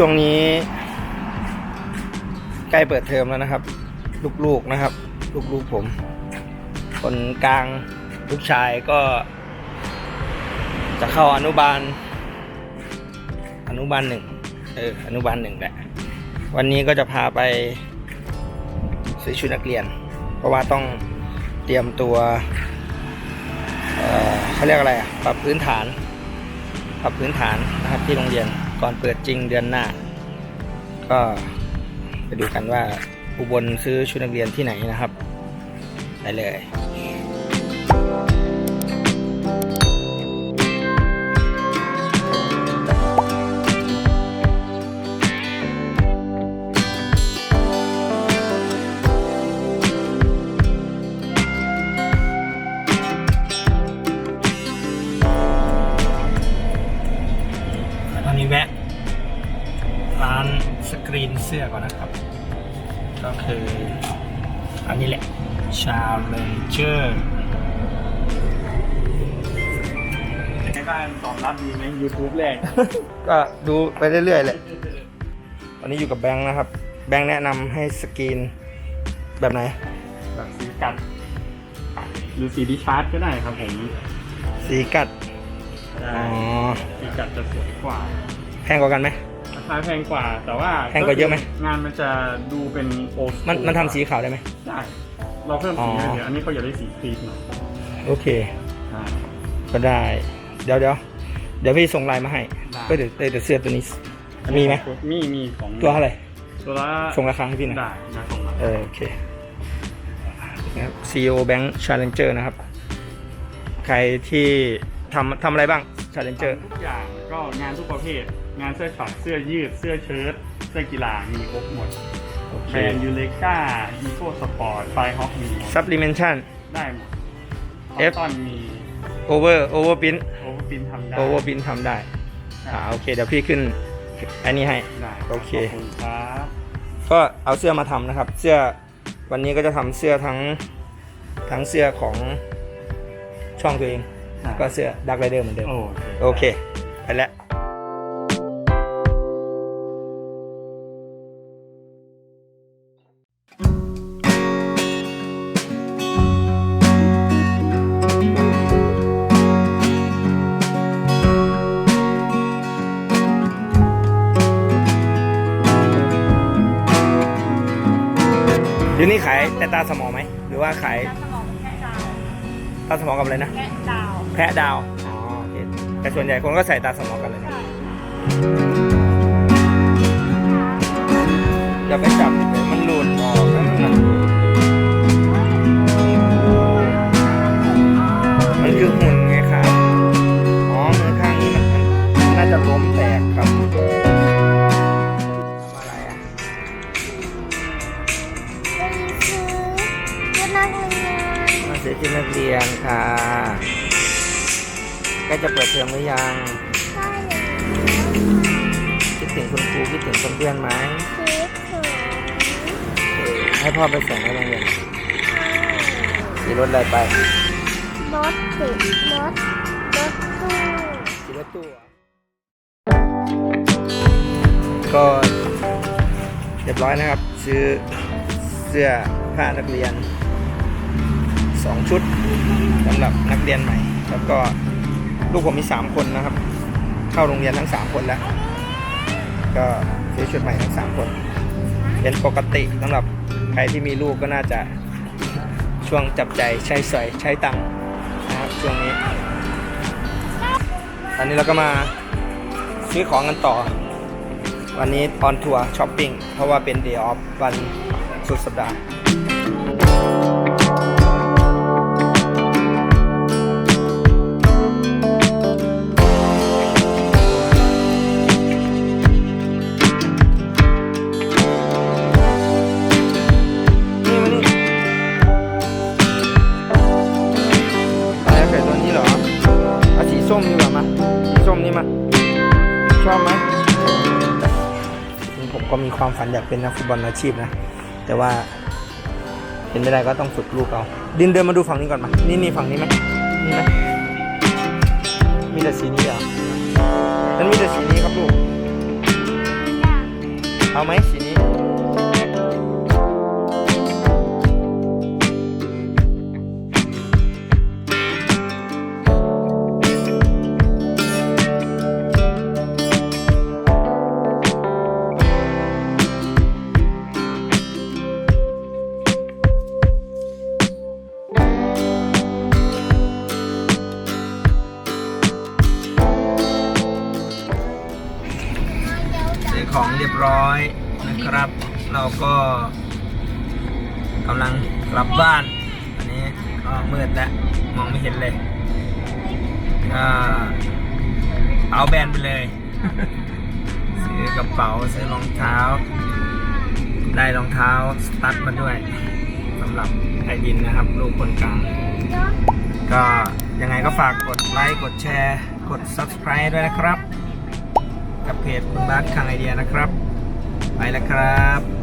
ช่วงนี้ ใกล้เปิดเทอมแล้วนะครับ ลูกๆนะครับ ลูกๆผม คนกลางลูกชายก็ จะเข้าอนุบาล อนุบาลหนึ่งเอออนุบาลหนึ่งแหละ วันนี้ก็จะพาไปซื้อชุดนักเรียน เพราะว่าต้องเตรียมตัวเเขาเรียกอะไรอะปรับพื้นฐาน ปรับพื้นฐานนะครับที่โรงเรียน ก่อนเปิดจริงเดือนหน้า ก็ไปดูกันว่าอุบลซื้อชุดนักเรียนที่ไหนนะครับ ไปเลย เสื้อก่อนนะครับ ก็คืออันนี้แหละชาเลนเจอร์การตอบรับดีไหม YouTube แรก ก็ดูไปเรื่อยๆเลยตอนนี้อยู่กับแบงค์นะครับ แบงค์แนะนำให้สกรีนแบบไหน แบบสีกัด หรือสีดิชาร์จก็ได้ครับผม สีกัดได้อ๋อ สีกัดจะสวยกว่า แพงกว่ากันไหม ราคาแพงกว่า แต่ว่าแพงกว่าเยอะไหม งานมันจะดูเป็นโอสมันมันทำสีขาวได้ไหม ได้ เราเพิ่มสีอ๋อให้เดี๋ยวอันนี้เขาอยากได้สีครีมหน่อยโอเค ใช่ ก็ได้ เดี๋ยวเดี๋ยวเดี๋ยวพี่ส่งไลน์มาให้ได้ ก็เดี๋ยวเดี๋ยวเสื้อตัวนี้ มีไหม มีมีของตัวเท่าไหร่ ตัวละส่งราคาให้พี่หน่อย ได้นะส่งมาเออโอเคนะครับ CEO Bank Challenger นะครับ ใครที่ทำทำอะไรบ้าง Challenger ทุกอย่างก็งานทุกประเภท งานเสื้อช็อปเสื้อยืด เสื้อเชิ้ตเสื้อกีฬามีครบหมดโอเคแบรนด์ยูเลกาอีโคสปอร์ตไฟฮอกมีหมด Supplementation ได้หมด F ตอนมี Over Overprint โอเวอร์ปินทำได้ Overprint ทำได้อ่าโอเค เดี๋ยวพี่ขึ้น อันนี้ให้ ได้โอเค ขอบคุณครับก็เอาเสื้อมาทำนะครับ เสื้อวันนี้ก็จะทำเสื้อทั้งทั้งเสื้อของช่องตัวเอง ก็เสื้อดักไรเดอร์เหมือนเดิม โอเค โอเค ไปแล้ว เดี๋ยวนี้ขายแต่ตาสมอไหม หรือว่าขายน้ำสมองแค่ดาวตาสมอกับอะไรนะ แค่ดาวแพะดาว อ๋อโอเคแต่ส่วนใหญ่คนก็ใส่ตาสมอกันเลยนะใช่อย่าไปจับเดี๋ยวมันหลุด ซื้อชุดนักเรียนมาซื้อชุดนักเรียนค่ะใกล้จะเปิดเทอมหรือยังได้เลยคิดถึงคุณครูคิดถึงเพื่อนๆไหมคิดถึงเออให้พ่อไปส่งให้โรงเรียนขี่รถอะไรไป รถติดรถ รถตู้ขี่รถตู้เหรอก็เรียบร้อยนะครับ ซื้อเสื้อผ้านักเรียน สองชุดสำหรับนักเรียนใหม่ แล้วก็ลูกผมมีสามคนนะครับ เข้าโรงเรียนทั้งสามคนแล้ว ก็ซื้อชุดใหม่ทั้งสามคน เป็นปกติสำหรับใครที่มีลูกก็น่าจะช่วงจับใจใช้สอยใช้ตังค์นะครับช่วงนี้ อันนี้เราก็มาซื้อของกันต่อ วันนี้ออนทัวร์ช้อปปิ้งเพราะว่าเป็น day off วันสุดสัปดาห์ ชอบไหมผมก็มีความฝันอยากเป็นนักฟุตบอลอาชีพนะ แต่ว่าเป็นไม่ได้ก็ต้องฝึกลูกเอา ดินเดินมาดูฝั่งนี้ก่อนมานี่นี่ฝั่งนี้ไหมนี่ไหมมีแต่สีนี้เหรอมันมีแต่สีนี้ครับลูกอยากเอาไหมสีนี้ ของเรียบร้อยนะครับ เราก็กำลังกลับบ้าน อันนี้ก็มืดแล้วมองไม่เห็นเลยก็เอาแบนไปเลย ซื้อกระเป๋าซื้อรองเท้า ได้รองเท้าสตั๊ดมาด้วยสำหรับไอดินนะครับ ลูกคนกลางก็ยังไงก็ฝากกดไลค์ กดแชร์ กด subscribe ด้วยนะครับ กับเพจคุณบัสคังไอเดียนะครับ ไปแล้วครับ